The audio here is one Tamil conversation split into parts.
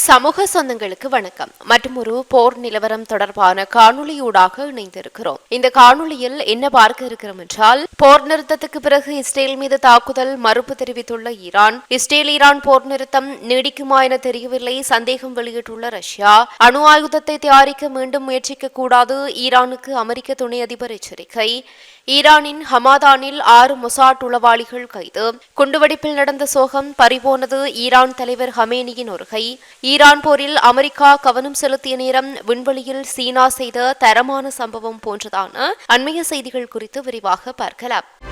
சமூக சொந்தங்களுக்கு வணக்கம். மற்றும் ஒரு போர் நிலவரம் தொடர்பான காணொளியூடாக இணைந்திருக்கிறோம். இந்த காணொளியில் என்ன பார்க்க இருக்கிறோம் என்றால் போர் நிறுத்தத்துக்கு பிறகு இஸ்ரேல் மீது தாக்குதல் மறுப்பு தெரிவித்துள்ள ஈரான். இஸ்ரேல் ஈரான் போர் நிறுத்தம் நீடிக்குமா என தெரியவில்லை. சந்தேகம் வெளியிட்டுள்ள ரஷ்யா அணு ஆயுதத்தை தயாரிக்க மீண்டும் முயற்சிக்க கூடாது ஈரானுக்கு அமெரிக்க துணை அதிபர் எச்சரிக்கை. ஈரானின் ஹமாதானில் ஆறு மொசாட் உளவாளிகள் கைது. குண்டுவெடிப்பில் நடந்த சோகம் பறிபோனது ஈரான் தலைவர் ஹமேனியின் ஒருகை. ஈரான் போரில் அமெரிக்கா கவனம் செலுத்திய நேரம் விண்வெளியில் சீனா செய்த தரமான சம்பவம் போன்றதான அண்மைய செய்திகள் குறித்து விரிவாக பார்க்கலாம்.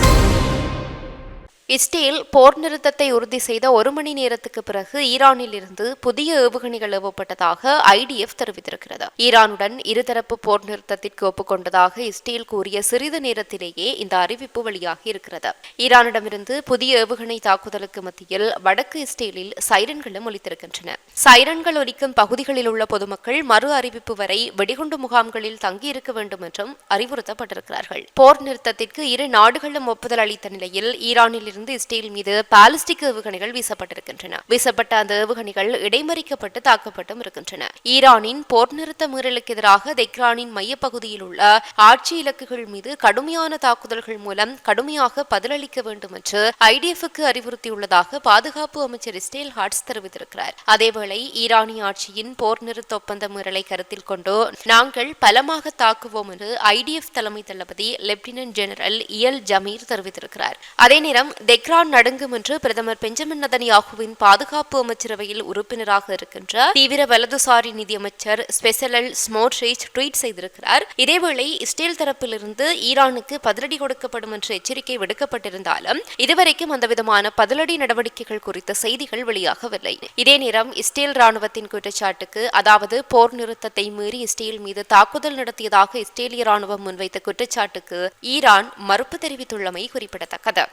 இஸ்ரேல் போர் நிறுத்தத்தை உறுதி செய்த ஒரு மணி நேரத்துக்கு பிறகு ஈரானில் இருந்து புதிய ஏவுகணைகள் ஏவப்பட்டதாக ஐடிஎஃப் தெரிவித்திருக்கிறது. ஈரானுடன் இருதரப்பு போர் நிறுத்தத்திற்கு ஒப்புக்கொண்டதாக இஸ்ரேல் கூறிய சிறிது நேரத்திலேயே இந்த அறிவிப்பு வெளியாகி இருக்கிறது. ஈரானிடமிருந்து புதிய ஏவுகணை தாக்குதலுக்கு மத்தியில் வடக்கு இஸ்ரேலில் சைரன்களும் ஒலித்திருக்கின்றன. சைரன்கள் ஒலிக்கும் பகுதிகளில் உள்ள பொதுமக்கள் மறு அறிவிப்பு வரை வெடிகுண்டு முகாம்களில் தங்கியிருக்க வேண்டும் என்றும் அறிவுறுத்தப்பட்டிருக்கிறார்கள். போர் நிறுத்தத்திற்கு இரு நாடுகளும் ஒப்புதல் அளித்த நிலையில் ஈரானில் இருந்து இஸ்ரேல் மீது பாலிஸ்டிக் ஏவுகணைகள் வீசப்பட்டிருக்கின்றன. வீசப்பட்ட அந்த ஏவுகணைகள் இடைமறிக்கப்பட்டு தாக்கப்பட்டும் இருக்கின்றன. ஈரானின் போர் நிறுத்த மீறலுக்கு எதிராக தெக்ரானின் மையப்பகுதியில் உள்ள ஆட்சி இலக்குகள் மீது கடுமையான தாக்குதல்கள் மூலம் கடுமையாக பதிலளிக்க வேண்டும் என்று ஐடிஎஃப்க்கு அறிவுறுத்தியுள்ளதாக பாதுகாப்பு அமைச்சர் இஸ்ரேல் ஹாட்ஸ் தெரிவித்திருக்கிறார். அதேவேளை ஈரானிய ஆட்சியின் போர் நிறுத்த ஒப்பந்த மீறலை கருத்தில் கொண்டு நாங்கள் பலமாக தாக்குவோம் என்று ஐடிஎஃப் தலைமை தளபதி லெப்டினன்ட் ஜெனரல் இயல் ஜமீர் தெரிவித்திருக்கிறார். அதே நேரம் தெக்ரான் நடுங்கும் என்று பிரதமர் பெஞ்சமின் நதனியாகுவின் பாதுகாப்பு அமைச்சரவையில் உறுப்பினராக இருக்கின்ற தீவிர வலதுசாரி நிதியமைச்சர் ஸ்பெசலல் ஸ்மோட்ரேஜ் ட்வீட் செய்திருக்கிறார். இதேவேளை இஸ்ரேல் தரப்பிலிருந்து ஈரானுக்கு பதிலடி கொடுக்கப்படும் என்ற எச்சரிக்கை விடுக்கப்பட்டிருந்தாலும் இதுவரைக்கும் அந்த விதமான பதிலடி நடவடிக்கைகள் குறித்த செய்திகள் வெளியாகவில்லை. இதே நேரம் இஸ்ரேல் ராணுவத்தின் குற்றச்சாட்டுக்கு அதாவது போர் நிறுத்தத்தை மீறி இஸ்ரேல் மீது தாக்குதல் நடத்தியதாக இஸ்ரேலிய ராணுவம் முன்வைத்த குற்றச்சாட்டுக்கு ஈரான் மறுப்பு தெரிவித்துள்ளமை குறிப்பிடத்தக்கது.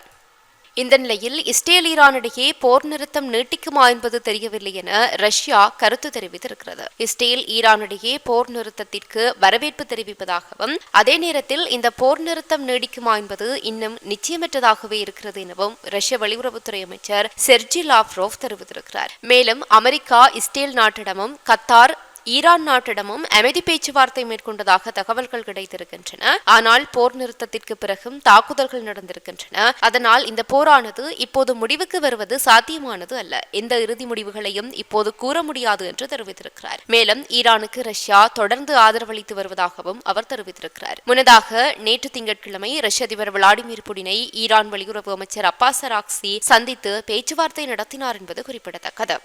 இந்த நிலையில் இஸ்ரேல் ஈரானிடையே போர் நிறுத்தம் நீட்டிக்குமா என்பது தெரியவில்லை என ரஷ்யா கருத்து தெரிவித்திருக்கிறது. இஸ்ரேல் ஈரானிடையே போர் நிறுத்தத்திற்கு வரவேற்பு தெரிவிப்பதாகவும் அதே நேரத்தில் இந்த போர் நிறுத்தம் நீடிக்குமா என்பது இன்னும் நிச்சயமற்றதாகவே இருக்கிறது எனவும் ரஷ்ய வெளியுறவுத்துறை அமைச்சர் செர்ஜி லாவ்ரோவ் தெரிவித்திருக்கிறார். மேலும் அமெரிக்கா இஸ்ரேல் நாட்டிடமும் கத்தார் ஈரான் நாட்டிடமும் அமைதி பேச்சுவார்த்தை மேற்கொண்டதாக தகவல்கள் கிடைத்திருக்கின்றன. ஆனால் போர் நிறுத்தத்திற்கு பிறகும் தாக்குதல்கள் நடந்திருக்கின்றன. அதனால் இந்த போரானது இப்போது முடிவுக்கு வருவது சாத்தியமானது அல்ல. எந்த இறுதி முடிவுகளையும் இப்போது கூற முடியாது என்று தெரிவித்திருக்கிறார். மேலும் ஈரானுக்கு ரஷ்யா தொடர்ந்து ஆதரவளித்து வருவதாகவும் அவர் தெரிவித்திருக்கிறார். முன்னதாக நேற்று திங்கட்கிழமை ரஷ்ய அதிபர் விளாடிமிர் புடினை ஈரான் வெளியுறவு அமைச்சர் அப்பாஸ் அராக்சி சந்தித்து பேச்சுவார்த்தை நடத்தினார் என்பது குறிப்பிடத்தக்கது.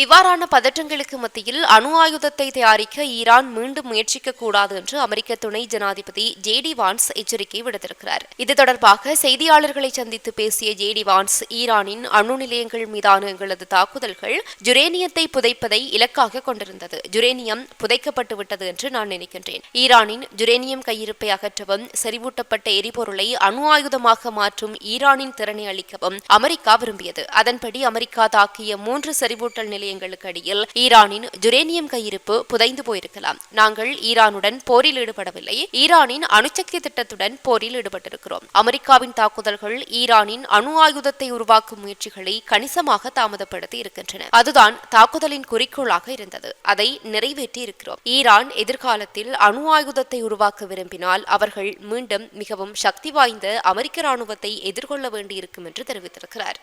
இவ்வாறான பதற்றங்களுக்கு மத்தியில் அணு ஆயுதத்தை தயாரிக்க ஈரான் மீண்டும் முயற்சிக்க கூடாது என்று அமெரிக்க துணை ஜனாதிபதி ஜே டி வான்ஸ் எச்சரிக்கை விடுத்திருக்கிறார். இது தொடர்பாக செய்தியாளர்களை சந்தித்து பேசிய ஜே டி வான்ஸ் ஈரானின் அணு நிலையங்கள் மீதான எங்களது தாக்குதல்கள் ஜுரேனியத்தை புதைப்பதை இலக்காக கொண்டிருந்தது. ஜுரேனியம் புதைக்கப்பட்டு விட்டது என்று நான் நினைக்கின்றேன். ஈரானின் ஜுரேனியம் கையிருப்பை அகற்றவும் செறிவூட்டப்பட்ட எரிபொருளை அணு ஆயுதமாக மாற்றும் ஈரானின் திறனை அளிக்கவும் அமெரிக்கா விரும்பியது. அதன்படி அமெரிக்கா தாக்கிய மூன்று செறிவூட்டல் நிலையங்களுக்கு அடியில் ஈரானின் ஜுரேனியம் கையிருப்பு புதைந்து போயிருக்கலாம். நாங்கள் ஈரானுடன் போரில் ஈடுபடவில்லை. ஈரானின் அணுசக்தி திட்டத்துடன் போரில் ஈடுபட்டிருக்கிறோம். அமெரிக்காவின் தாக்குதல்கள் ஈரானின் அணு ஆயுதத்தை உருவாக்கும் முயற்சிகளை கணிசமாக தாமதப்படுத்தி இருக்கின்றன. அதுதான் தாக்குதலின் குறிக்கோளாக இருந்தது. அதை நிறைவேற்றி இருக்கிறோம் ஈரான் எதிர்காலத்தில் அணு ஆயுதத்தை உருவாக்க விரும்பினால் அவர்கள் மீண்டும் மிகவும் சக்தி வாய்ந்த அமெரிக்க ராணுவத்தை எதிர்கொள்ள வேண்டியிருக்கும் என்று தெரிவித்திருக்கிறார்.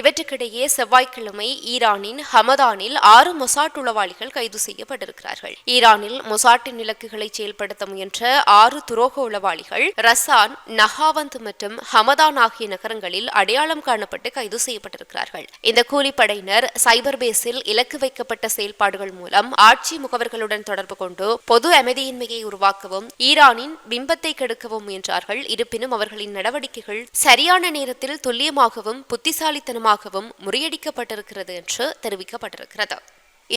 இவற்றுக்கிடையே செவ்வாய்க்கிழமை ஈரானின் ஹமதானில் ஆறு மொசாட் உளவாளிகள் கைது செய்யப்பட்டிருக்கிறார்கள். ஈரானில் மொசாட்டின் இலக்குகளை செயல்படுத்த முயன்ற ஆறு துரோக உளவாளிகள் ரசான் நஹாவந்த் மற்றும் ஹமதான் ஆகிய நகரங்களில் அடையாளம் காணப்பட்டு கைது செய்யப்பட்டிருக்கிறார்கள். இந்த கூலிப்படையினர் சைபர் பேஸில் இலக்கு வைக்கப்பட்ட செயல்பாடுகள் மூலம் ஆட்சி முகவர்களுடன் தொடர்பு கொண்டு பொது அமைதியின்மையை உருவாக்கவும் ஈரானின் பிம்பத்தை கெடுக்கவும் முயன்றார்கள். இருப்பினும் அவர்களின் நடவடிக்கைகள் சரியான நேரத்தில் துல்லியமாகவும் புத்திசாலித்தனம் மூலமாகவும் முறியடிக்கப்பட்டிருக்கிறது என்று தெரிவிக்கப்பட்டிருக்கிறது.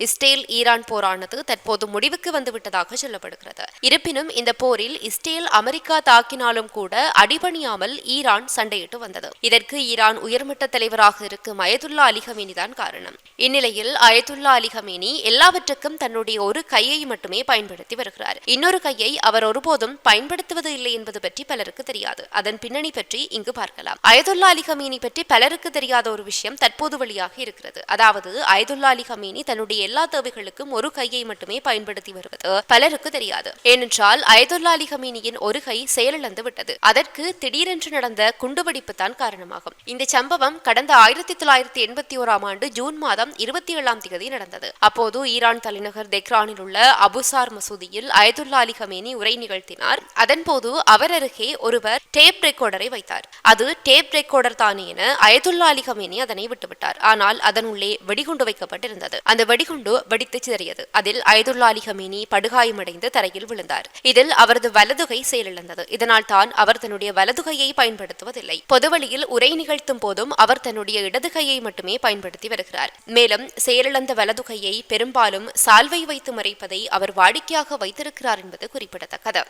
இஸ்ரேல் ஈரான் போரானது தற்போது முடிவுக்கு வந்துவிட்டதாக சொல்லப்படுகிறது. இருப்பினும் இந்த போரில் இஸ்ரேல் அமெரிக்கா தாக்கினாலும் கூட அடிபணியாமல் ஈரான் சண்டையிட்டு வந்தது. இதற்கு ஈரான் உயர்மட்ட தலைவராக இருக்கும் அயதுல்லா அலிகமேனி தான் காரணம். இந்நிலையில் அயதுல்லா அலிகமேனி எல்லாவற்றுக்கும் தன்னுடைய ஒரு கையை மட்டுமே பயன்படுத்தி வருகிறார். இன்னொரு கையை அவர் ஒருபோதும் பயன்படுத்துவது இல்லை என்பது பற்றி பலருக்கு தெரியாது. அதன் பின்னணி பற்றி இங்கு பார்க்கலாம். அயதுல்லா அலி ஹமீனி பற்றி பலருக்கு தெரியாத ஒரு விஷயம் தற்போது வழியாக இருக்கிறது. அதாவது அயதுல்லா அலி ஹமீனி தன்னுடைய எல்லா தேவைகளுக்கும் ஒரு கையை மட்டுமே பயன்படுத்தி வருவது பலருக்கு தெரியாது. ஏனென்றால் அயதுல்லா அலி ஹமீனியின் ஒரு கை செயலிழந்து விட்டது. அதற்கு திடீரென்று நடந்த குண்டுவெடிப்பு தான் காரணமாகும். இந்த சம்பவம் கடந்த ஆயிரத்தி தொள்ளாயிரத்தி எண்பத்தி ஓராம் ஆண்டு ஜூன் மாதம் இருபத்தி ஏழாம் தேதி நடந்தது. அப்போது ஈரான் தலைநகர் தெக்ரானில் உள்ள அபுசார் மசூதியில் அயதுல்லா அலி ஹமேனி உரை நிகழ்த்தினார். அதன்போது அவர் அருகே ஒருவர் டேப் ரெக்கார்டரை வைத்தார். அது டேப் ரெக்கார்டர் தானே என அயதுல்லா அலி ஹமேனி அதனை விட்டுவிட்டார். ஆனால் அதன் உள்ளே வெடிகுண்டு வைக்கப்பட்டிருந்தது. அந்த வெடி வெடிகுண்டு வெடித்து சிதறியது. அதில் அயதுல்லா அலி ஹமேனி படுகாயமடைந்து தரையில் விழுந்தார். இதில் அவரது வலதுகை செயலிழந்தது. இதனால் தான் அவர் தன்னுடைய வலதுகையை பயன்படுத்துவதில்லை. பொதுவழியில் உரை நிகழ்த்தும் போதும் அவர் தன்னுடைய இடதுகையை மட்டுமே பயன்படுத்தி வருகிறார். மேலும் செயலிழந்த வலதுகையை பெரும்பாலும் சால்வை வைத்து மறைப்பதை அவர் வாடிக்கையாக வைத்திருக்கிறார் என்பது குறிப்பிடத்தக்கது.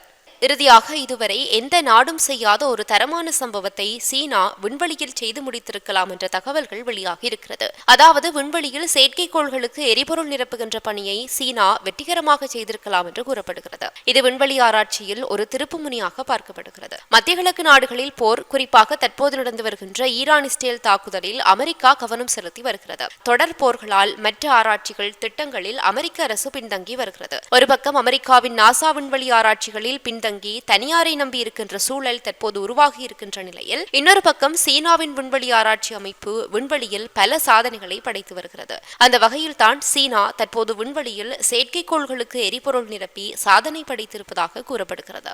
இறுதியாக இதுவரை எந்த நாடும் செய்யாத ஒரு தரமான சம்பவத்தை சீனா விண்வெளியில் செய்து முடித்திருக்கலாம் என்ற தகவல்கள் வெளியாகி இருக்கிறது அதாவது விண்வெளியில் செயற்கைக்கோள்களுக்கு எரிபொருள் நிரப்புகின்ற பணியை சீனா வெற்றிகரமாக செய்திருக்கலாம் என்று கூறப்படுகிறது. இது விண்வெளி ஆராய்ச்சியில் ஒரு திருப்புமுனையாக பார்க்கப்படுகிறது. மத்திய கிழக்கு நாடுகளில் போர் குறிப்பாக தற்போது நடந்து வருகின்ற ஈரான் இஸ்ரேல் தாக்குதலில் அமெரிக்கா கவனம் செலுத்தி வருகிறது. தொடர் போர்களால் மற்ற ஆராய்ச்சிகள் திட்டங்களில் அமெரிக்க அரசு பின்தங்கி வருகிறது. ஒரு பக்கம் அமெரிக்காவின் நாசா விண்வெளி ஆராய்ச்சிகளில் பின்தங்கி பின்தங்கி தனியாரை நம்பி இருக்கின்ற சூழல் தற்போது உருவாகி இருக்கின்ற நிலையில் இன்னொரு பக்கம் சீனாவின் விண்வெளி ஆராய்ச்சி அமைப்பு விண்வெளியில் பல சாதனைகளை படைத்து வருகிறது. அந்த வகையில் தான் சீனா தற்போது விண்வெளியில் செயற்கைக்கோள்களுக்கு எரிபொருள் நிரப்பி சாதனை படைத்திருப்பதாக கூறப்படுகிறது.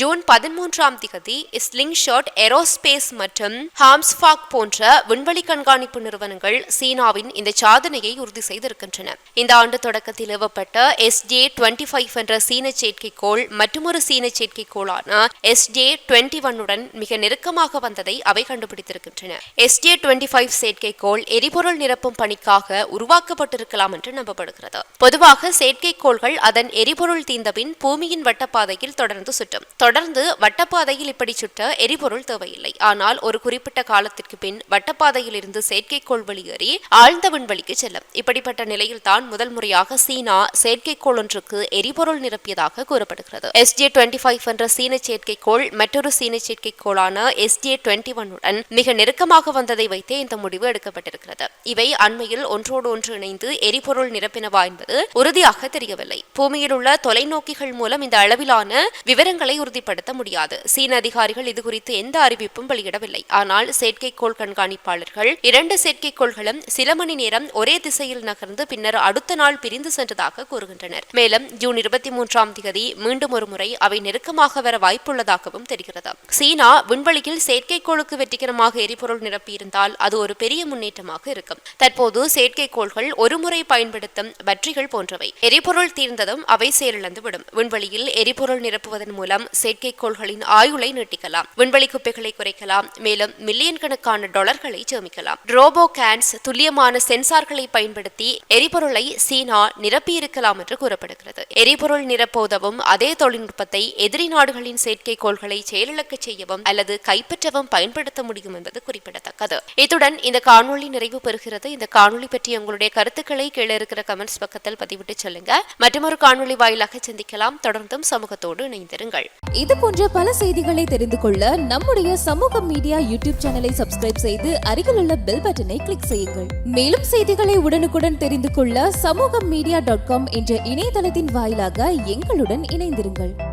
ஜூன் பதிமூன்றாம் திகதி ஸ்லிங் ஷாட் ஏரோஸ்பேஸ் மற்றும் ஹாம்ஸ்பாக் போன்ற விண்வெளி கண்காணிப்பு நிறுவனங்கள் சீனாவின் இந்த சாதனையை உறுதி செய்திருக்கின்றன. இந்த ஆண்டு தொடக்கத்தில் ஏவப்பட்ட எஸ் ஜே டுவெண்ட்டி ஃபைவ் என்ற சீன செயற்கைக்கோள் மற்றொரு சீன செயற்கைக்கோளான எஸ்டே டுவெண்ட்டி ஒன்னுடன் மிக நெருக்கமாக வந்ததை அவை கண்டுபிடித்திருக்கின்றன. எஸ்டே டுவெண்ட்டி ஃபைவ் செயற்கைக்கோள் எரிபொருள் நிரப்பும் பணிக்காக உருவாக்கப்பட்டிருக்கலாம் என்று நம்பப்படுகிறது. பொதுவாக செயற்கைக்கோள்கள் அதன் எரிபொருள் தீந்தபின் பூமியின் வட்டப்பாதையில் தொடர்ந்து சுற்றும். தொடர்ந்து வட்டப்பாதையில் இப்படி சுட்ட எரிபொருள் தேவையில்லை. ஆனால் ஒரு குறிப்பிட்ட காலத்திற்கு பின் வட்டப்பாதையில் இருந்து செயற்கைக்கோள் வெளியேறி ஆழ்ந்த விண்வெளிக்கு செல்லும். இப்படிப்பட்ட நிலையில் தான் முதல் முறையாக சீனா செயற்கைக்கோள் ஒன்றுக்கு எரிபொருள் நிரப்பியதாக கூறப்படுகிறது. எஸ் ஜே டுவெண்ட்டி ஃபைவ் என்ற சீன செயற்கைக்கோள் மற்றொரு சீன செயற்கைக்கோளான எஸ்டிஏ டுவெண்ட்டி ஒன் உடன் மிக நெருக்கமாக வந்ததை வைத்தே இந்த முடிவு எடுக்கப்பட்டிருக்கிறது. இவை அண்மையில் ஒன்றோடு ஒன்று இணைந்து எரிபொருள் நிரப்பினவா என்பது உறுதியாக தெரியவில்லை. பூமியில் உள்ள தொலைநோக்கிகள் மூலம் இந்த அளவிலான விவரங்களை உறுதிப்படுத்த முடியாது. சீன அதிகாரிகள் இது குறித்து எந்த அறிவிப்பும் வெளியிடவில்லை. ஆனால் செயற்கைக்கோள் கண்காணிப்பாளர்கள் இரண்டு செயற்கைக்கோள்களும் சில மணி நேரம் ஒரே திசையில் நகர்ந்து பின்னர் அடுத்த நாள் பிரிந்து சென்றதாக கூறுகின்றனர். மேலும் ஜூன் இருபத்தி மூன்றாம் தேதி மீண்டும் ஒரு முறை அவை நெருக்கமாக வர வாய்ப்புள்ளதாகவும் தெரிகிறது. சீனா விண்வெளியில் செயற்கைக்கோளுக்கு வெற்றிகரமாக எரிபொருள் நிரப்பியிருந்தால் அது ஒரு பெரிய முன்னேற்றமாக இருக்கும். தற்போது செயற்கைக்கோள்கள் ஒருமுறை பயன்படுத்தும் பற்றிகள் போன்றவை. எரிபொருள் தீர்ந்ததும் அவை செயலிழந்துவிடும். விண்வெளியில் எரிபொருள் நிரப்புவதன் மூலம் செயற்கைக்கோள்களின் ஆயுளை நீட்டிக்கலாம். விண்வெளி குப்பைகளை குறைக்கலாம். மேலும் மில்லியன் கணக்கான டாலர்களை சேமிக்கலாம். ரோபோ கேன்ஸ் துல்லியமான சென்சார்களை பயன்படுத்தி எரிபொருளை சீனா நிரப்பியிருக்கலாம் என்று கூறப்படுகிறது. எரிபொருள் நிரப்ப உதவும் அதே தொழில்நுட்பத்தை எதிரி நாடுகளின் செயற்கைக்கோள்களை செயலிழக்க செய்யவும் அல்லது கைப்பற்றவும் பயன்படுத்த முடியும் என்பது குறிப்பிடத்தக்கது. இத்துடன் இந்த காணொலி நிறைவு பெறுகிறது. இந்த காணொலி பற்றி உங்களுடைய கருத்துக்களை கீழே இருக்கிற கமெண்ட்ஸ் பக்கத்தில் பதிவிட்டு சொல்லுங்க. மற்றொரு காணொலி வாயிலாக சிந்திக்கலாம். தொடர்ந்தும் சமூகத்தோடு இணைந்திருங்கள். இது போன்ற பல செய்திகளை தெரிந்து கொள்ள நம்முடைய சமூக மீடியா யூடியூப் சேனலை சப்ஸ்கிரைப் செய்து அருகில் உள்ள பெல் பட்டனை கிளிக் செய்யுங்கள். மேலும் செய்திகளை உடனுக்குடன் தெரிந்து கொள்ள சமூக மீடியா டாட் காம் என்ற இணையதளத்தின் வாயிலாக எங்களுடன் இணைந்திருங்கள்.